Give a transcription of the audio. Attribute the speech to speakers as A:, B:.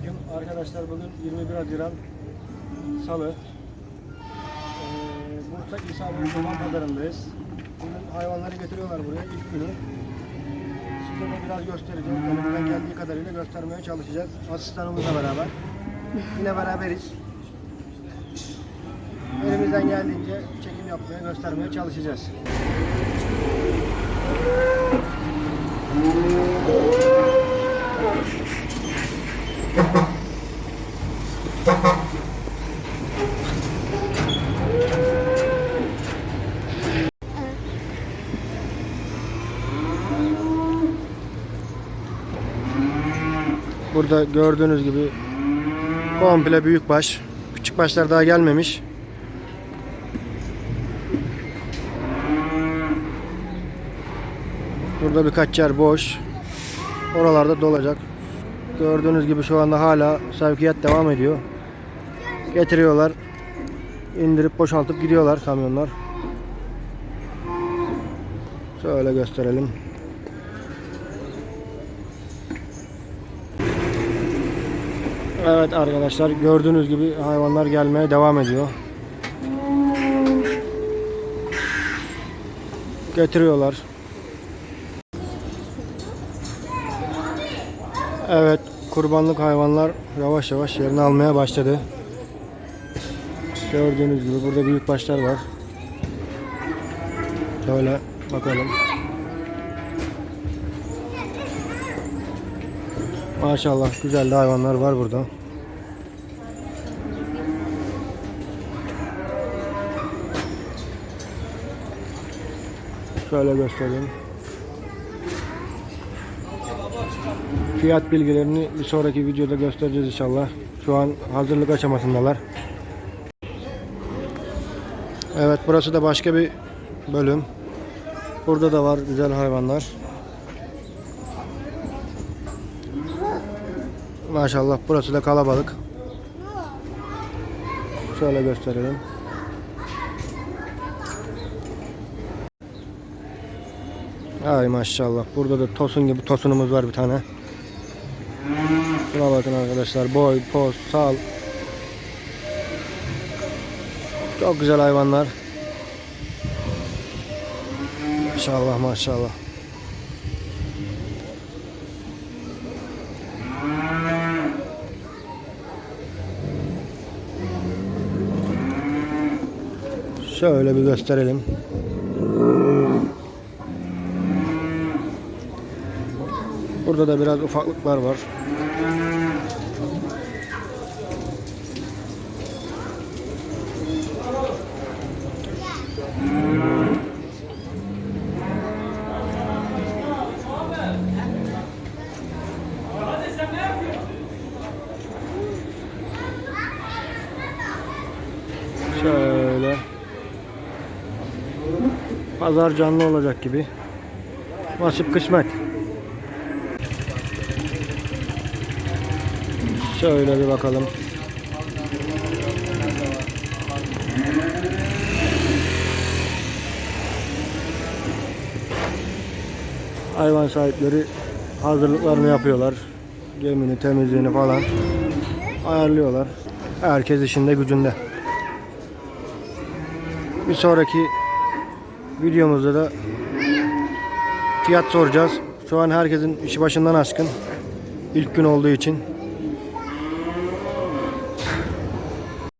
A: Selamünaleyküm arkadaşlar bugün 21 Haziran Salı. Ee, Bursa İsa Bey Çoban Pazarı'ndayız. Bugün hayvanları getiriyorlar buraya ilk günü. Size de biraz göstereceğiz elimizden geldiği kadarıyla göstermeye çalışacağız. Asistanımızla beraber. Yine beraberiz. Elimizden geldiğince çekim yapmaya göstermeye çalışacağız Burada gördüğünüz gibi komple büyük baş. Küçük başlar daha gelmemiş. Burada birkaç yer boş. Oralarda dolacak. Gördüğünüz gibi şu anda hala sevkiyat devam ediyor. Getiriyorlar. indirip boşaltıp gidiyorlar kamyonlar. Şöyle gösterelim. Evet arkadaşlar gördüğünüz gibi hayvanlar gelmeye devam ediyor. Getiriyorlar. Evet kurbanlık hayvanlar yavaş yavaş yerini almaya başladı. Gördüğünüz gibi burada büyük başlar var. Şöyle bakalım. Maşallah güzel hayvanlar var burada. Şöyle göstereyim. Fiyat bilgilerini bir sonraki videoda göstereceğiz inşallah. Şu an hazırlık aşamasındalar. Evet burası da başka bir bölüm. Burada da var güzel hayvanlar. Maşallah burası da kalabalık. Şöyle gösterelim. Ay maşallah. Burada da tosun gibi tosunumuz var bir tane. Şuna bakın arkadaşlar. Boy, poz, sal. Çok güzel hayvanlar. Maşallah maşallah. Şöyle bir gösterelim. Burada da biraz ufaklıklar var. Şöyle. Pazar canlı olacak gibi. Nasip kısmet. Şöyle bir bakalım. Hayvan sahipleri hazırlıklarını yapıyorlar. Gemini, temizliğini falan ayarlıyorlar. Herkes işinde gücünde. Bir sonraki videomuzda da fiyat soracağız. Şu an herkesin işi başından aşkın. İlk gün olduğu için.